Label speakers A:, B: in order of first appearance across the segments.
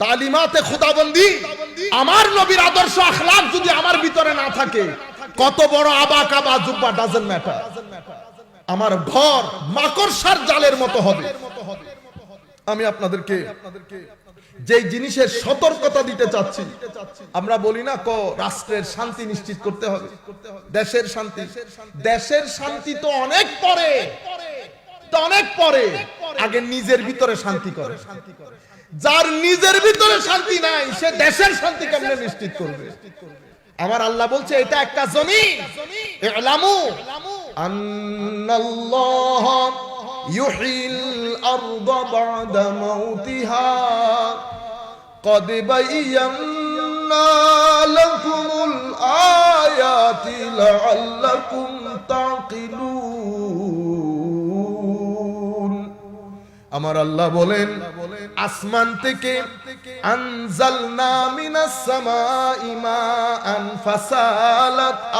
A: তালিমাতে খুদাবন্দি, আমার নবীর আদর্শ আখলাক যদি আমার ভিতরে না থাকে, কত বড় আবা কাবা, জুব্বা ডাজেন্ট ম্যাটার আমার ঘর মাকড়সার জালের মতো হবে। আমি আপনাদেরকে যে জিনিসের সতর্কতা দিতে চাচ্ছি, আমরা বলি না ক, রাষ্ট্রের শান্তি নিশ্চিত করতে হবে। দেশের শান্তি। দেশের শান্তি তো অনেক পরে। অনেক পরে আগে নিজের ভিতরে শান্তি করে যার নিজের ভিতরে শান্তি নাই সে দেশের শান্তি কেমনে নিশ্চিত করবে আমার আল্লাহ বলছে এটা একটা জমিন ইলামু আন্নাল্লাহ ইউহিল আরদ বা'দা মাউতিহা قد بينا لكم الآيات لعلكم تعقلون আমার আল্লাহ বলেন, আসমান থেকে আনজালনা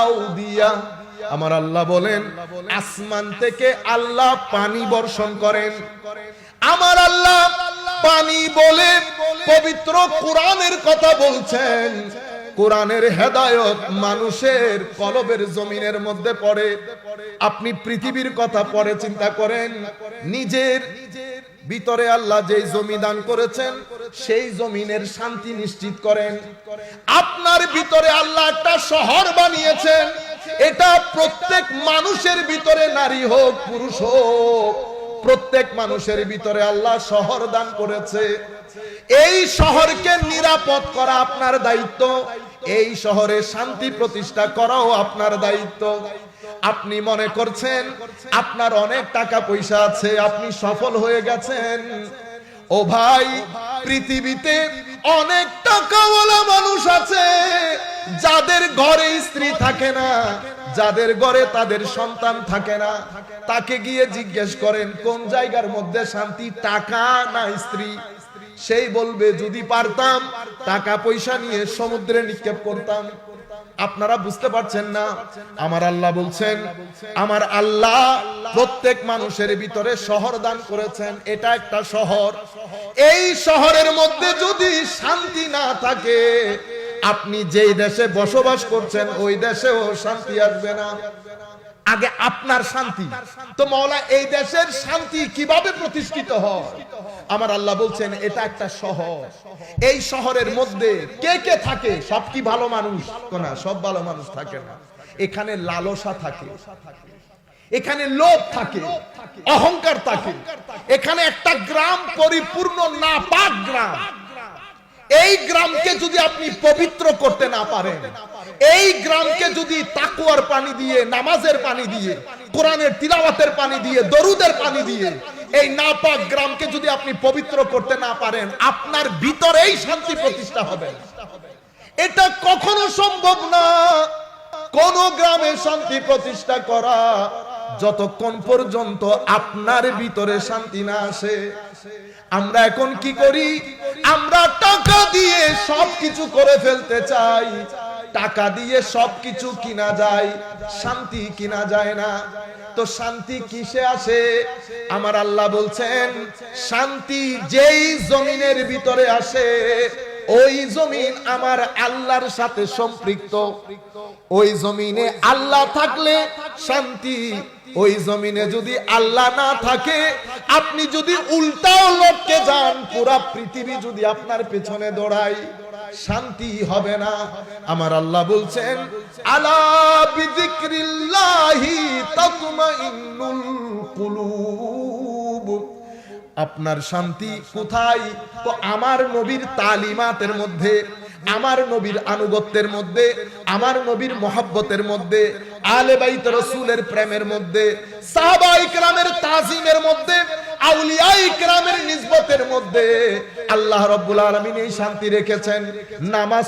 A: আউদিয়া। আমার আল্লাহ বলেন, আসমান থেকে আল্লাহ পানি বর্ষণ করেন। আমার আল্লাহ পানি বলে পবিত্র কোরআনের কথা বলছেন। কোরআনের হেদায়ত মানুষের কলবের জমিনের মধ্যে পড়ে। আপনি পৃথিবীর কথা পরে চিন্তা করেন, নিজের ভিতরে আল্লাহ যেই জমি দান করেছেন, সেই জমিনের শান্তি নিশ্চিত করেন। আপনার ভিতরে আল্লাহ একটা শহর বানিয়েছেন। এটা প্রত্যেক মানুষের ভিতরে নারী হোক, পুরুষ হোক, প্রত্যেক মানুষের ভিতরে আল্লাহ শহর দান করেছে। এই শহরকে নিরাপদ করা আপনার দায়িত্ব। এই শহরে শান্তি প্রতিষ্ঠা করাও আপনার দায়িত্ব। আপনি মনে করছেন, আপনার অনেক টাকা পয়সা আছে, আপনি সফল হয়ে গেছেন। ও ভাই, পৃথিবীতে অনেক টাকাওয়ালা মানুষ আছে, যাদের ঘরে স্ত্রী থাকে না, যাদের ঘরে তাদের সন্তান থাকে না। তাকে গিয়ে জিজ্ঞেস করেন, কোন জায়গার মধ্যে শান্তি? টাকা না স্ত্রী? সেই বলবে, যদি পারতাম, টাকা পয়সা নিয়ে সমুদ্রে নিক্ষেপ করতাম। আপনারা বুঝতে পারছেন না? আমার আল্লাহ বলছেন, আমার আল্লাহ প্রত্যেক মানুষের ভিতরে শহর দান করেছেন। এটা একটা শহর। এই শহরের মধ্যে যদি শান্তি না থাকে, আপনি যেই দেশে বসবাস করছেন, ওই দেশেও শান্তি আসবে না। আগে আপনার শান্তি। তো মৌলা এই দেশের শান্তি কীভাবে প্রতিষ্ঠিত হয়? আমার আল্লাহ বলছেন, এটা একটা শহর। এই শহরের মধ্যে কে কে থাকে? সব কি ভালো মানুষ? না, সব ভালো মানুষ থাকে না। এখানে লালসা থাকে। এখানে লোভ থাকে। অহংকার থাকে। এখানে একটা গ্রাম পরিপূর্ণ নাপাক গ্রাম। এই গ্রামকে যদি আপনি পবিত্র করতে না পারেন, এই গ্রামকে যদি তাকুয়ার পানি দিয়ে, নামাজের পানি দিয়ে, কোরআনের তিলাওয়াতের পানি দিয়ে, দরুদের পানি দিয়ে এই নাপাক গ্রামকে যদি আপনি পবিত্র করতে না পারেন, আপনার ভিতরেই শান্তি প্রতিষ্ঠা হবে। এটা কখনো সম্ভব না। কোন গ্রামে শান্তি প্রতিষ্ঠা করা, যতক্ষণ পর্যন্ত আপনার ভিতরে শান্তি না আসে। আমরা এখন কি করি? আমরা টাকা দিয়ে সবকিছু করে ফেলতে চাই। টাকা দিয়ে সবকিছু কিনা যায়, শান্তি কিনা যায় না। তো শান্তি কিসে আসে? আমার আল্লাহ বলছেন, শান্তি যেই জমিনের ভিতরে আসে, ওই জমিন আমার আল্লাহর সাথে সম্পৃক্ত। ওই জমিনে আল্লাহ থাকলে শান্তি, ওই জমিনে যদি আল্লাহ না থাকে, আপনি যদি উল্টাও লটকে যান, পুরা পৃথিবী যদি আপনার পেছনে দৌড়ায়, শান্তি হবে না। আমার আল্লাহ বলছেন, আলা বিযিকরিল্লাহি আপনার শান্তি কোথায়? তো আমার নবীর তালিমাতের মধ্যে, আমার নবীর আনুগত্যের মধ্যে, আমার নবীর মহাব্বতের মধ্যে, আলে বাইত রসুলের প্রেমের মধ্যে, সাহাবা ইকরামের তাজিমের মধ্যে, আউলিয়া ইকরামের নিসবতের মধ্যে, আল্লাহ রব্বুল আলামিন এই শান্তি রেখেছেন। নামাজ